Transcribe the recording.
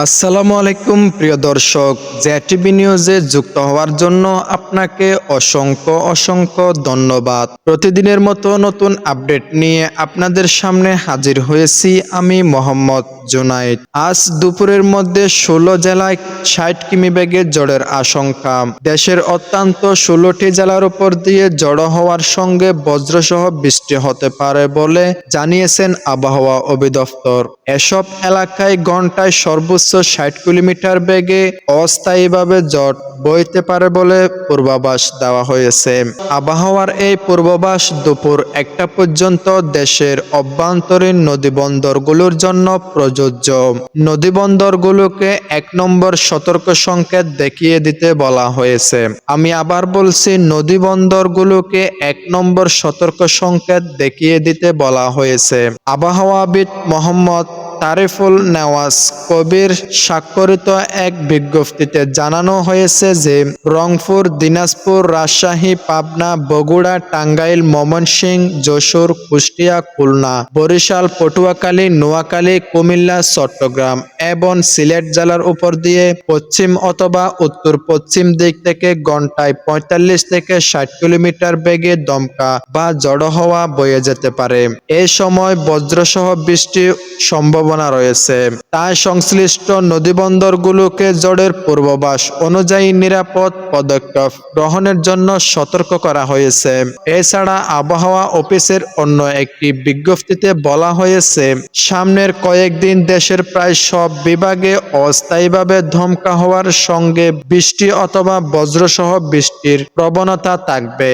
আসসালামু আলাইকুম, প্রিয় দর্শক। জ্যাটিভি নিউজে যুক্ত হওয়ার জন্য আপনাকে অসংখ্য অসংখ্য ধন্যবাদ। প্রতিদিনের মতো নতুন আপডেট নিয়ে আপনাদের সামনে হাজির হয়েছি আমি মোহাম্মদ জুনাইদ। আজ দুপুরের মধ্যে ষোলো জেলায় ষাট কিমি বেগে ঝড়ের আশঙ্কা। দেশের অত্যন্ত ষোলোটি জেলার উপর দিয়ে জড়ো হওয়ার সঙ্গে বজ্রসহ বৃষ্টি হতে পারে বলে জানিয়েছেন আবহাওয়া অধিদপ্তর। এসব এলাকায় ঘন্টায় সর্বোচ্চ ষাট কিলোমিটার বেগে অস্থায়ীভাবে জট বইতে পারে বলে পূর্বাভাস দেওয়া হয়েছে। আবহাওয়ার এই পূর্বাভাস দুপুর একটা পর্যন্ত দেশের অভ্যন্তরীণ নদীবন্দরগুলোর জন্য প্রযোজ্য। নদীবন্দরগুলোকে এক নম্বর সতর্ক সংকেত দেখিয়ে দিতে বলা হয়েছে। আমি আবার বলছি, নদীবন্দরগুলোকে এক নম্বর সতর্ক সংকেত দেখিয়ে দিতে বলা হয়েছে। আবহাওয়াবিদ মোহাম্মদ তারিফুল নেওয়াজ কবির স্বাক্ষরিত এক বিজ্ঞপ্তিতে জানানো হয়েছে যে, রংপুর, দিনাজপুর, রাজশাহী, পাবনা, বগুড়া, টাঙ্গাইল ময়মনসিংহ যশোর, কুষ্টিয়া, খুলনা, বরিশাল, পটুয়াখালী, নোয়াখালী, কুমিল্লা, চট্টগ্রাম এবং সিলেট জেলার উপর দিয়ে পশ্চিম অথবা উত্তর পশ্চিম দিক থেকে ঘন্টায় পঁয়তাল্লিশ থেকে ষাট কিলোমিটার বেগে দমকা বা জড়ো হওয়া বয়ে যেতে পারে। এ সময় বজ্রসহ বৃষ্টি সম্ভাবনা রয়েছে। তাই সংশ্লিষ্ট নদীবন্দরগুলোকে জড়ের পূর্বাভাস অনুযায়ী নিরাপদ পদক্ষেপ গ্রহণের জন্য সতর্ক করা হয়েছে। এছাড়া আবহাওয়া অফিসের অন্য একটি বিজ্ঞপ্তিতে বলা হয়েছে, সামনের কয়েকদিন দেশের প্রায় সব বিভাগে অস্থায়ীভাবে ধমকা হওয়ার সঙ্গে বৃষ্টি অথবা বজ্রসহ বৃষ্টির প্রবণতা থাকবে।